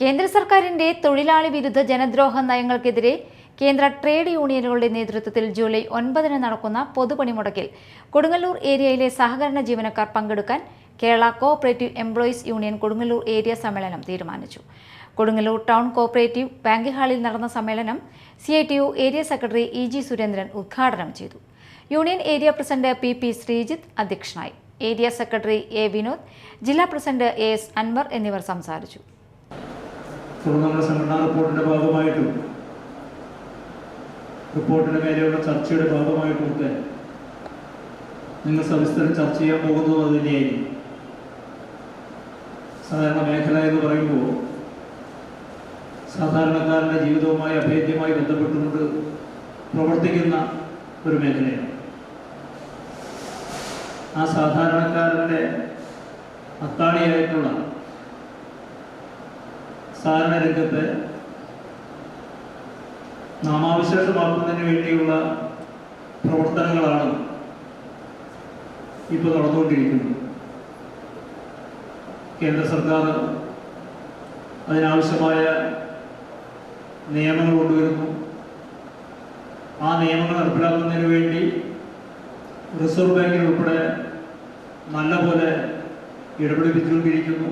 കേന്ദ്ര സർക്കാരിന്റെ തൊഴിലാളി വിരുദ്ധ ജനദ്രോഹ നയങ്ങൾക്കെതിരെ കേന്ദ്ര ട്രേഡ് യൂണിയനുകളുടെ നേതൃത്വത്തിൽ ജൂലൈ ഒൻപതിന് നടക്കുന്ന പൊതുപണിമുടക്കിൽ കൊടുങ്ങല്ലൂർ ഏരിയയിലെ സഹകരണ ജീവനക്കാർ പങ്കെടുക്കാൻ Kerala cooperative employees union Kodungallur area സമ്മേളനം തീരുമാനിച്ചു. കൊടുങ്ങല്ലൂർ ടൗൺ കോഓപ്പറേറ്റീവ് ബാങ്ക് ഹാളിൽ നടന്ന സമ്മേളനം C area secretary E G Surendran ഉദ്ഘാടനം ചെയ്തു. Union area president P P Sreejith അധ്യക്ഷനായി. ഏരിയ സെക്രട്ടറി എ വിനോദ് ജില്ലാ പ്രസിഡന്റ് എ എസ് അൻവർ എന്നിവർ സംസാരിച്ചു. തുടർന്ന് നമ്മുടെ സംഘടനാ റിപ്പോർട്ടിന്റെ ഭാഗമായിട്ടും റിപ്പോർട്ടിന്റെ മേലെയുള്ള ചർച്ചയുടെ ഭാഗമായിട്ടും ഒക്കെ നിങ്ങൾ സവിസ്തരം ചർച്ച ചെയ്യാൻ പോകുന്നത് അത് തന്നെയായിരിക്കും സാധാരണ മേഖല എന്ന് പറയുമ്പോൾ സാധാരണക്കാരന്റെ ജീവിതവുമായി അഭേദ്യമായി ബന്ധപ്പെട്ടുകൊണ്ട് പ്രവർത്തിക്കുന്ന ഒരു മേഖലയാണ്. ആ സാധാരണക്കാരന്റെ അത്താണിയായിട്ടുള്ള സാധാരണ രംഗത്ത് നാമാവിശേഷമാക്കുന്നതിന് വേണ്ടിയുള്ള പ്രവർത്തനങ്ങളാണ് ഇപ്പോൾ നടന്നുകൊണ്ടിരിക്കുന്നത്. കേന്ദ്ര സർക്കാർ അതിനാവശ്യമായ നിയമങ്ങൾ കൊണ്ടുവരുന്നു. ആ നിയമങ്ങൾ നടപ്പിലാക്കുന്നതിന് വേണ്ടി റിസർവ് ബാങ്കിൽ ഉൾപ്പെടെ നല്ലപോലെ ഇടപെടിപ്പിച്ചുകൊണ്ടിരിക്കുന്നു